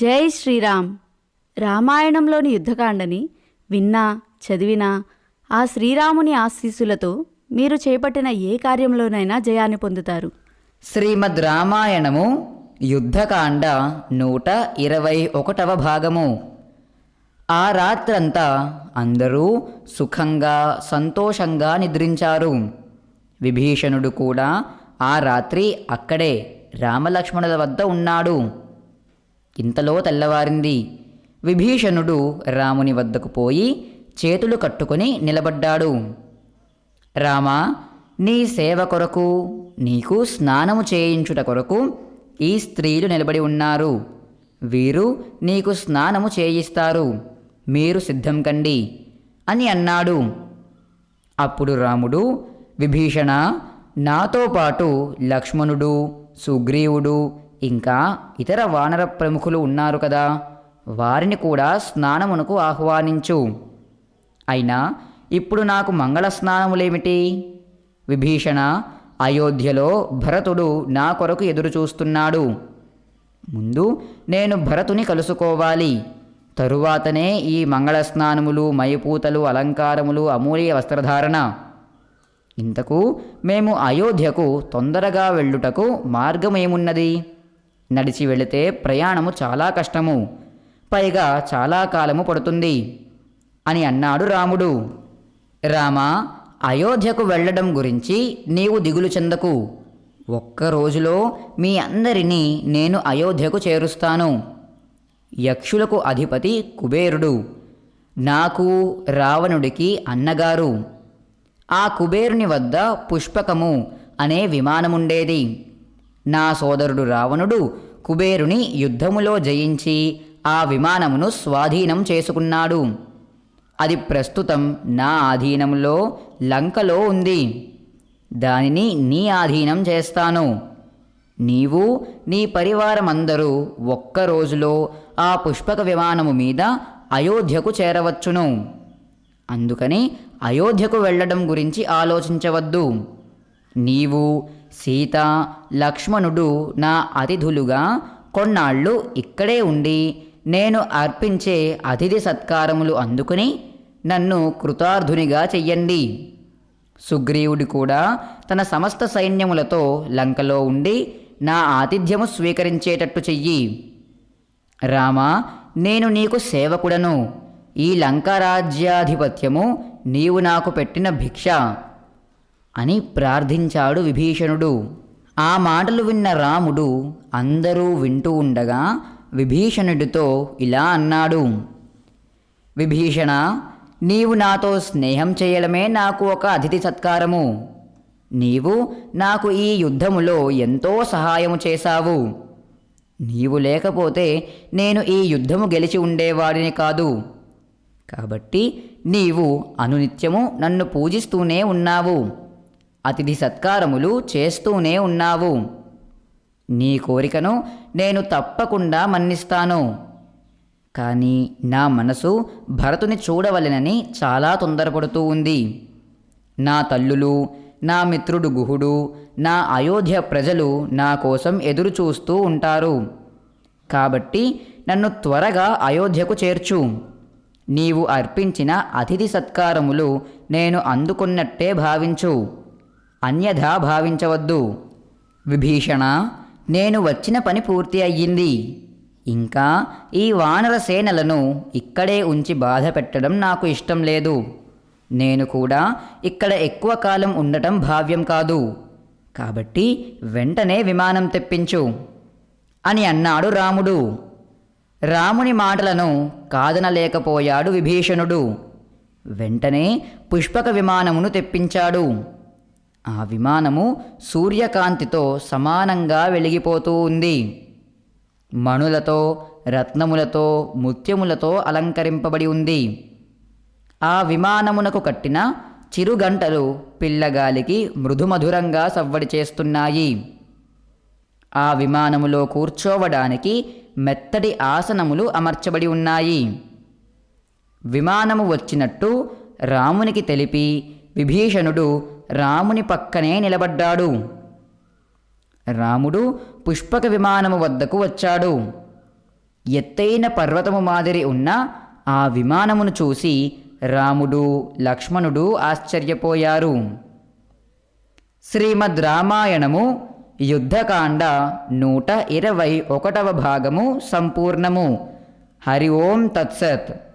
జై శ్రీరామ్. రామాయణంలోని యుద్ధకాండని విన్నా చదివినా ఆ శ్రీరాముని ఆశీస్సులతో మీరు చేపట్టిన ఏ కార్యంలోనైనా జయాన్ని పొందుతారు. శ్రీమద్ రామాయణము యుద్ధకాండ నూట ఇరవై ఒకటవ భాగము. ఆ రాత్రంతా అందరూ సుఖంగా సంతోషంగా నిద్రించారు. విభీషణుడు కూడా ఆ రాత్రి అక్కడే రామలక్ష్మణుల వద్ద ఉన్నాడు. ఇంతలో తెల్లవారింది. విభీషణుడు రాముని వద్దకు పోయి చేతులు కట్టుకొని నిలబడ్డాడు. రామా నీ సేవ కొరకు నీకు స్నానము చేయించుట కొరకు ఈ స్త్రీలు నిలబడి ఉన్నారు. వీరు నీకు స్నానము చేయిస్తారు. మీరు సిద్ధం కండి అని అన్నాడు. అప్పుడు రాముడు విభీషణ నాతో పాటు లక్ష్మణుడు సుగ్రీవుడు ఇంకా ఇతర వానర ప్రముఖులు ఉన్నారు కదా. వారిని కూడా స్నానమునకు ఆహ్వానించు. అయినా ఇప్పుడు నాకు మంగళ స్నానములేమిటి? విభీషణ అయోధ్యలో భరతుడు నా కొరకు ఎదురుచూస్తున్నాడు ముందు నేను భరతుని కలుసుకోవాలి. తరువాతనే ఈ మంగళ స్నానములు మైపూతలు అలంకారములు అమూల్య వస్త్రధారణ. ఇంతకు మేము అయోధ్యకు తొందరగా వెళ్ళుటకు మార్గమేమున్నది? నడిచి వెళితే ప్రయాణము చాలా కష్టము. పైగా చాలా కాలము పడుతుంది అని అన్నాడు రాముడు. రామ అయోధ్యకు వెళ్ళడం గురించి నీవు దిగులు చెందకు. ఒక్క రోజులో మీ అందరినీ నేను అయోధ్యకు చేరుస్తాను. యక్షులకు అధిపతి కుబేరుడు. నాకు రావణుడికి అన్నగారు. ఆ కుబేరుని వద్ద పుష్పకము అనే విమానముండేది. నా సోదరుడు రావణుడు కుబేరుని యుద్ధములో జయించి ఆ విమానమును స్వాధీనం చేసుకున్నాడు. అది ప్రస్తుతం నా ఆధీనంలో లంకలో ఉంది. దానిని నీ ఆధీనం చేస్తాను. నీవు నీ పరివారమందరూ ఒక్క రోజులో ఆ పుష్పక విమానము మీద అయోధ్యకు చేరవచ్చును. అందుకని అయోధ్యకు వెళ్ళడం గురించి ఆలోచించవద్దు. నీవు సీత లక్ష్మణుడు నా అతిథులుగా కొన్నాళ్ళు ఇక్కడే ఉండి నేను అర్పించే అతిథి సత్కారములు అందుకుని నన్ను కృతార్థునిగా చెయ్యండి. సుగ్రీవుడు కూడా తన సమస్త సైన్యములతో లంకలో ఉండి నా ఆతిథ్యము స్వీకరించేటట్టు చెయ్యి. రామా నేను నీకు సేవకుడను. ఈ లంకారాజ్యాధిపత్యము నీవు నాకు పెట్టిన భిక్ష. అని ప్రార్థించాడు విభీషణుడు. ఆ మాటలు విన్న రాముడు అందరూ వింటూ ఉండగా విభీషణుడితో ఇలా అన్నాడు. విభీషణ నీవు నాతో స్నేహం చేయడమే నాకు ఒక అతిథి సత్కారము. నీవు నాకు ఈ యుద్ధములో ఎంతో సహాయము చేశావు. నీవు లేకపోతే నేను ఈ యుద్ధము గెలిచి ఉండేవాడిని కాదు. కాబట్టి నీవు అనునిత్యము నన్ను పూజిస్తూనే ఉన్నావు. అతిథి సత్కారములు చేస్తూనే ఉన్నావు. నీ కోరికను నేను తప్పకుండా మన్నిస్తాను. కానీ నా మనసు భరతుని చూడవలెనని చాలా తొందరపడుతూ ఉంది. నా తల్లులు నా మిత్రుడు గుహుడు నా అయోధ్య ప్రజలు నా కోసం ఎదురు చూస్తూ ఉంటారు. కాబట్టి నన్ను త్వరగా అయోధ్యకు చేర్చు. నీవు అర్పించిన అతిథి సత్కారములు నేను అందుకున్నట్టే భావించు. అన్యథా భావించవద్దు. విభీషణ నేను వచ్చిన పని పూర్తి అయ్యింది. ఇంకా ఈ వానర సేనలను ఇక్కడే ఉంచి బాధ పెట్టడం నాకు ఇష్టం లేదు. నేను కూడా ఇక్కడ ఎక్కువ కాలం ఉండటం భావ్యం కాదు. కాబట్టి వెంటనే విమానం తెప్పించు అని అన్నాడు రాముడు. రాముని మాటలను కాదనలేకపోయాడు విభీషణుడు. వెంటనే పుష్పక విమానమును తెప్పించాడు. ఆ విమానము సూర్యకాంతితో సమానంగా వెలిగిపోతూ ఉంది. మణులతో రత్నములతో ముత్యములతో అలంకరింపబడి ఉంది. ఆ విమానమునకు కట్టిన చిరుగంటలు పిల్లగాలికి మృదుమధురంగా సవ్వడి చేస్తున్నాయి. ఆ విమానములో కూర్చోవడానికి మెత్తటి ఆసనములు అమర్చబడి ఉన్నాయి. విమానము వచ్చినట్టు రామునికి తెలిపి విభీషణుడు రాముని పక్కనే నిలబడ్డాడు. రాముడు పుష్పక విమానము వద్దకు వచ్చాడు. ఎత్తైన పర్వతము మాదిరి ఉన్న ఆ విమానమును చూసి రాముడు లక్ష్మణుడు ఆశ్చర్యపోయారు. శ్రీమద్ రామాయణము యుద్ధకాండ నూట ఇరవై ఒకటవ భాగము సంపూర్ణము. హరి ఓం తత్సత్.